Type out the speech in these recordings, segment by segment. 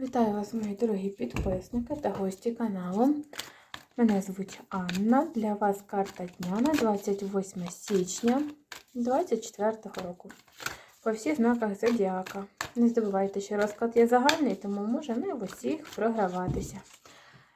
Вітаю вас, мої дорогі підписники та гості каналу. Мене звуть Анна. Для вас карта дня на 28 січня 2024 року. По всіх знаках зодіака. Не забувайте, що розклад є загальний, тому може не в усіх програватися.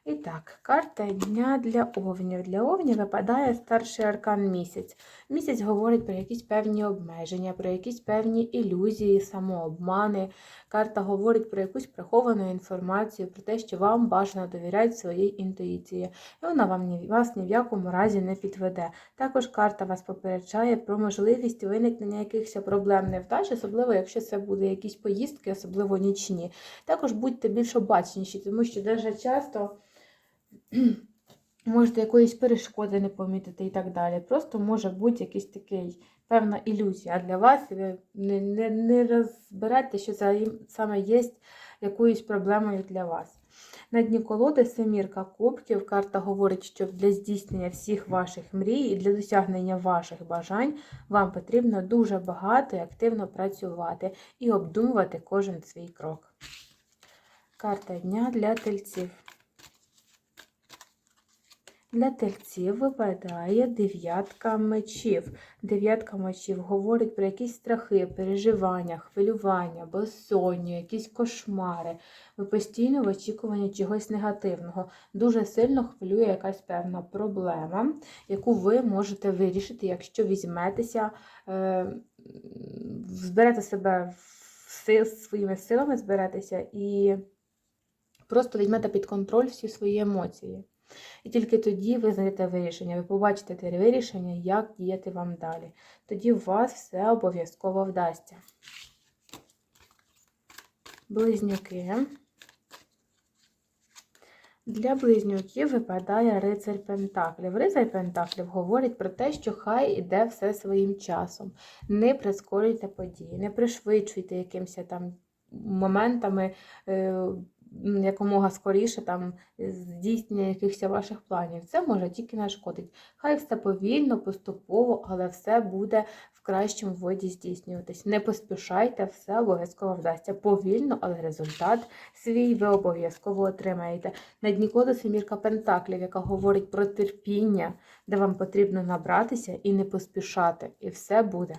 І так, карта дня для овнів. Для овнів випадає старший аркан місяць. Місяць говорить про якісь певні обмеження, про якісь певні ілюзії, самообмани. Карта говорить про якусь приховану інформацію, про те, що вам бажано довіряти своїй інтуїції. І вона вам вас ні в якому разі не підведе. Також карта вас попереджає про можливість виникнення якихось проблем невдач, особливо якщо це буде якісь поїздки, особливо нічні. Також будьте більш обачніші, тому що дуже часто можете якоїсь перешкоди не помітити і так далі. Просто може бути якийсь такий певна ілюзія для вас, ви не, не, не розберете, що це саме є якоюсь проблемою для вас. На дні колоди семірка кубків. Карта говорить, що для здійснення всіх ваших мрій і для досягнення ваших бажань вам потрібно дуже багато і активно працювати і обдумувати кожен свій крок. Карта дня для тельців. Для тельців випадає дев'ятка мечів. Дев'ятка мечів говорить про якісь страхи, переживання, хвилювання, безсоння, якісь кошмари. Ви постійно в очікуванні чогось негативного. Дуже сильно хвилює якась певна проблема, яку ви можете вирішити, якщо візьметеся, е, зберете себе в своїми силами, зберетеся і просто візьмете під контроль всі свої емоції. І тільки тоді ви знайдете вирішення, ви побачите те вирішення, як діяти вам далі. Тоді у вас все обов'язково вдасться. Близнюки. Для близнюків випадає рицарь Пентаклів. Рицарь Пентаклів говорить про те, що хай іде все своїм часом. Не прискорюйте події, не пришвидшуйте якимось там моментами. Якомога скоріше там здійснення якихось ваших планів. Це може тільки нашкодить. Хай все повільно, поступово, але все буде в кращому виді здійснюватись. Не поспішайте, все обов'язково вдасться. Повільно, але результат свій ви обов'язково отримаєте. На дні семірка Пентаклів, яка говорить про терпіння, де вам потрібно набратися і не поспішати. І все буде.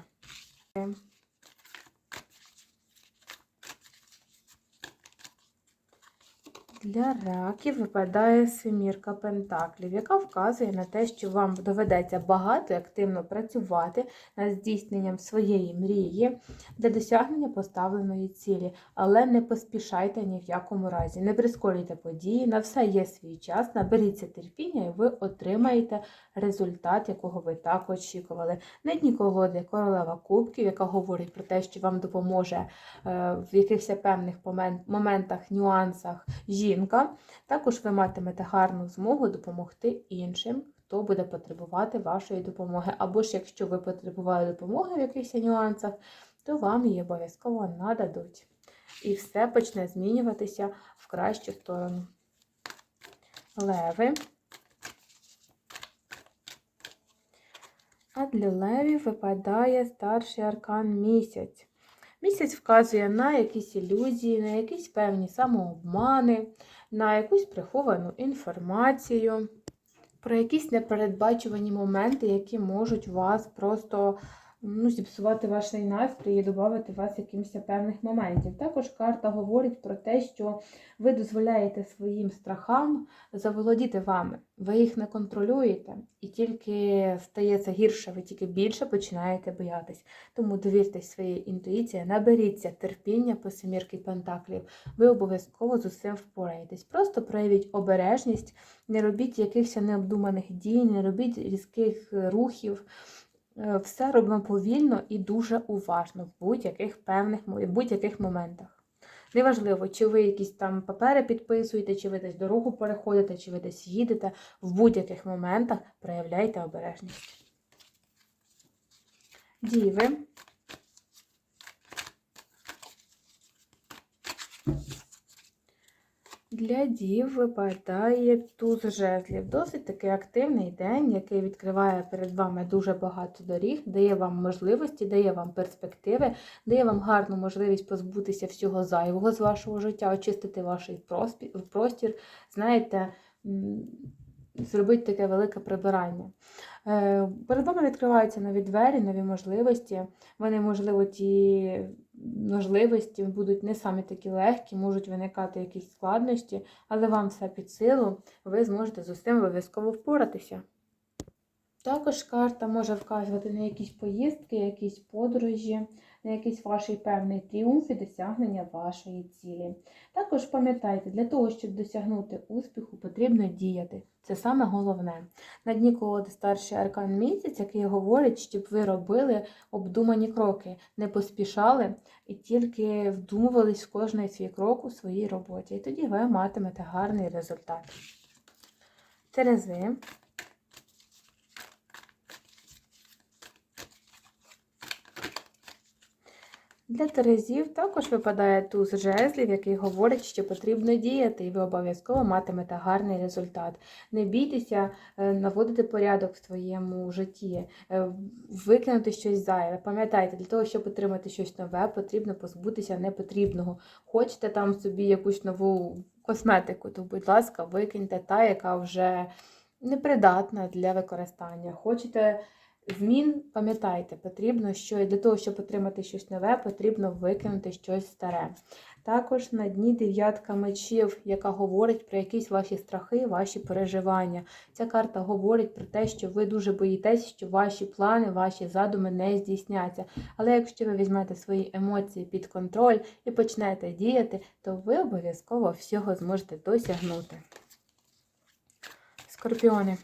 Для раків випадає семірка пентаклів, яка вказує на те, що вам доведеться багато і активно працювати над здійсненням своєї мрії для досягнення поставленої цілі, але не поспішайте ні в якому разі, не прискорюйте події, на все є свій час, наберіться терпіння, і ви отримаєте результат, якого ви так очікували. На дні колоди королева кубків, яка говорить про те, що вам допоможе е, в якихось певних моментах, нюансах жінка. Також ви матимете гарну змогу допомогти іншим, хто буде потребувати вашої допомоги. Або ж якщо ви потребували допомоги в якихось нюансах, то вам її обов'язково нададуть. І все почне змінюватися в кращу сторону. Леви. А для левів випадає старший аркан місяць. Місяць вказує на якісь ілюзії, на якісь певні самообмани, на якусь приховану інформацію, про якісь непередбачувані моменти, які можуть вас просто ну, зіпсувати ваш настрій і додати вас якимось певних моментів. Також карта говорить про те, що ви дозволяєте своїм страхам заволодіти вами. Ви їх не контролюєте, і тільки стається гірше, ви тільки більше починаєте боятись. Тому довіртесь своїй інтуїції, наберіться терпіння по семірки пентаклів. Ви обов'язково з усім впораєтесь. Просто проявіть обережність, не робіть якихось необдуманих дій, не робіть різких рухів. Е, все робимо повільно і дуже уважно в будь-яких певних будь-яких моментах. Неважливо, чи ви якісь там папери підписуєте, чи ви десь дорогу переходите, чи ви десь їдете, в будь-яких моментах проявляйте обережність. Діви. Для дів випадає туз жезлів. Досить такий активний день, який відкриває перед вами дуже багато доріг, дає вам можливості, дає вам перспективи, дає вам гарну можливість позбутися всього зайвого з вашого життя, очистити ваш простір. Знаєте, зробити таке велике прибирання. Е, Перед вами відкриваються нові двері, нові можливості. Вони, можливо, ті можливості будуть не самі такі легкі, можуть виникати якісь складності, але вам все під силу, ви зможете з усім обов'язково впоратися. Також карта може вказувати на якісь поїздки, якісь подорожі, на якийсь ваш певний тріумф і досягнення вашої цілі. Також пам'ятайте, для того, щоб досягнути успіху, потрібно діяти. Це саме головне. На дні колоди старший аркан місяць, який говорить, щоб ви робили обдумані кроки, не поспішали і тільки вдумувались в кожний свій крок у своїй роботі. І тоді ви матимете гарний результат. Терези. Для Терезів також випадає туз жезлів, який говорить, що потрібно діяти, і ви обов'язково матимете гарний результат. Не бійтеся е, наводити порядок в своєму житті, е, викинути щось зайве. Пам'ятайте, для того, щоб отримати щось нове, потрібно позбутися непотрібного. Хочете там собі якусь нову косметику, то, будь ласка, викиньте та, яка вже непридатна для використання. Хочете змін, пам'ятайте, потрібно, що для того, щоб отримати щось нове, потрібно викинути щось старе. Також на дні дев'ятка мечів, яка говорить про якісь ваші страхи, ваші переживання. Ця карта говорить про те, що ви дуже боїтесь, що ваші плани, ваші задуми не здійсняться. Але якщо ви візьмете свої емоції під контроль і почнете діяти, то ви обов'язково всього зможете досягнути. Скорпіони.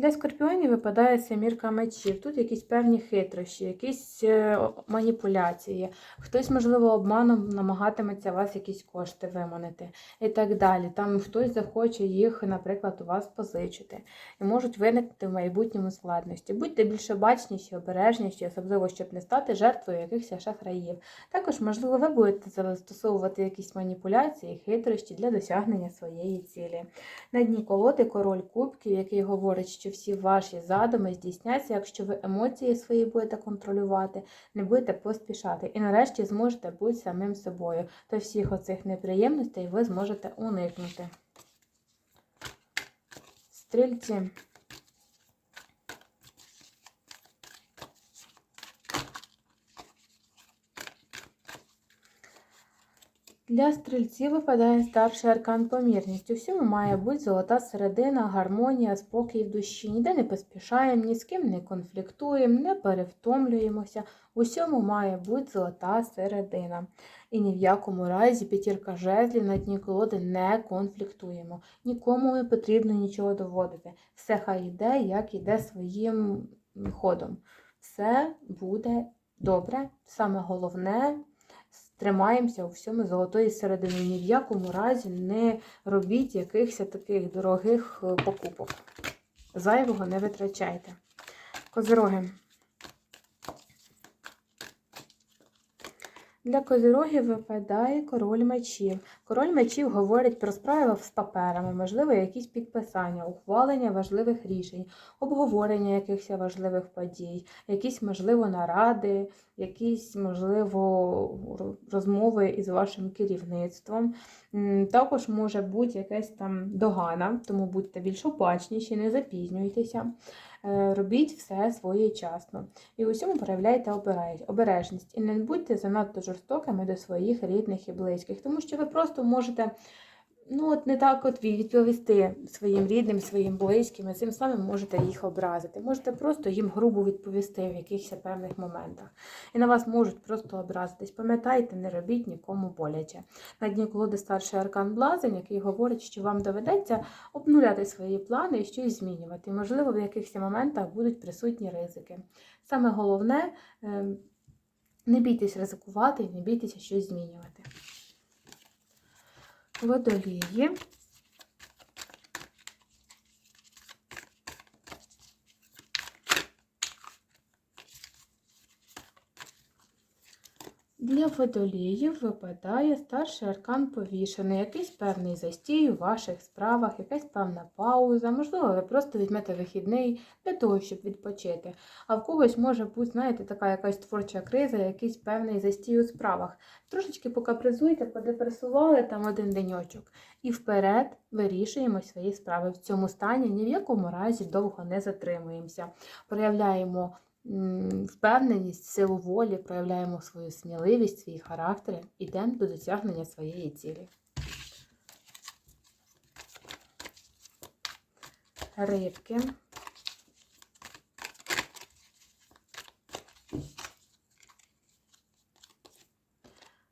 Для скорпіонів випадає семірка мечів. Тут якісь певні хитрощі, якісь е, маніпуляції. Хтось, можливо, обманом намагатиметься вас якісь кошти виманити і так далі. Там хтось захоче їх, наприклад, у вас позичити. І можуть виникнути в майбутньому складності. Будьте більше бачніші, обережніші, особливо, щоб не стати жертвою якихось шахраїв. Також, можливо, ви будете застосовувати якісь маніпуляції, хитрощі для досягнення своєї цілі. На дні колоди король кубків, який говорить, що всі ваші задуми здійсняться, якщо ви емоції свої будете контролювати, не будете поспішати. І нарешті зможете бути самим собою. То всіх оцих неприємностей ви зможете уникнути. Стрільці. Для стрільців випадає старший аркан помірність. У всьому має бути золота середина, гармонія, спокій в душі. Ніде не поспішаємо, ні з ким не конфліктуємо, не перевтомлюємося. У всьому має бути золота середина. І ні в якому разі п'ятірка жезлів на дні колоди не конфліктуємо. Нікому не потрібно нічого доводити. Все хай йде, як йде своїм ходом. Все буде добре. Саме головне тримаємося у всьому золотої середини. Ні в якому разі не робіть якихось таких дорогих е, покупок. Зайвого не витрачайте. Козироги. Для козирогів випадає король мечів. Король мечів говорить про справи з паперами, можливо, якісь підписання, ухвалення важливих рішень, обговорення якихось важливих подій, якісь, можливо, наради, якісь, можливо, розмови із вашим керівництвом. Також може бути якась там догана, тому будьте більш обачніші, не запізнюйтеся. Е, робіть все своєчасно. І усьому проявляйте обережність. І не будьте занадто жорстокими до своїх рідних і близьких, тому що ви просто можете ну, от не так от відповісти своїм рідним, своїм близьким, і цим самим можете їх образити. Можете просто їм грубо відповісти в якихось певних моментах. І на вас можуть просто образитись. Пам'ятайте, не робіть нікому боляче. На дні колоди старший аркан Блазень, який говорить, що вам доведеться обнуляти свої плани і щось змінювати. І, можливо, в якихось моментах будуть присутні ризики. Саме головне, ем, не бійтесь ризикувати не бійтеся щось змінювати водолії. Для водоліїв випадає старший аркан повішений, якийсь певний застій у ваших справах, якась певна пауза. Можливо, ви просто візьмете вихідний для того, щоб відпочити. А в когось може бути, знаєте, така якась творча криза, якийсь певний застій у справах. Трошечки покапризуйте, подепресували там один деньочок. І вперед вирішуємо свої справи. В цьому стані ні в якому разі довго не затримуємося. Проявляємо впевненість, силу волі, проявляємо свою сміливість, свій характер, ідемо до досягнення своєї цілі. Рибки.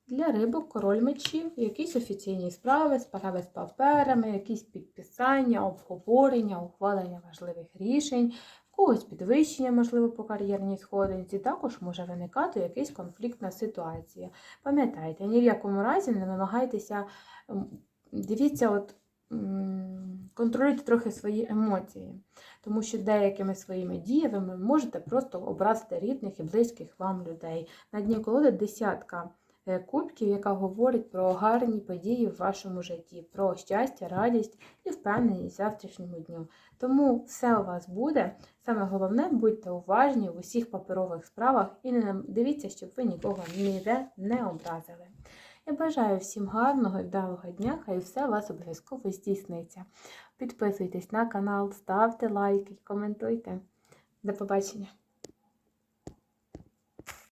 Для рибок король мечів, якісь офіційні справи, справи з паперами, якісь підписання, обговорення, ухвалення важливих рішень, когось підвищення, можливо, по кар'єрній сходинці, також може виникати якась конфліктна ситуація. Пам'ятайте, ні в якому разі не намагайтеся, дивіться, от контролюйте трохи свої емоції, тому що деякими своїми діями можете просто образити рідних і близьких вам людей. На дні колоди десятка кубків, яка говорить про гарні події в вашому житті, про щастя, радість і впевненість завтрашньому дню. Тому все у вас буде. Саме головне, будьте уважні в усіх паперових справах і не дивіться, щоб ви нікого ніде не образили. Я бажаю всім гарного і вдалого дня, хай все у вас обов'язково здійсниться. Підписуйтесь на канал, ставте лайки, коментуйте. До побачення!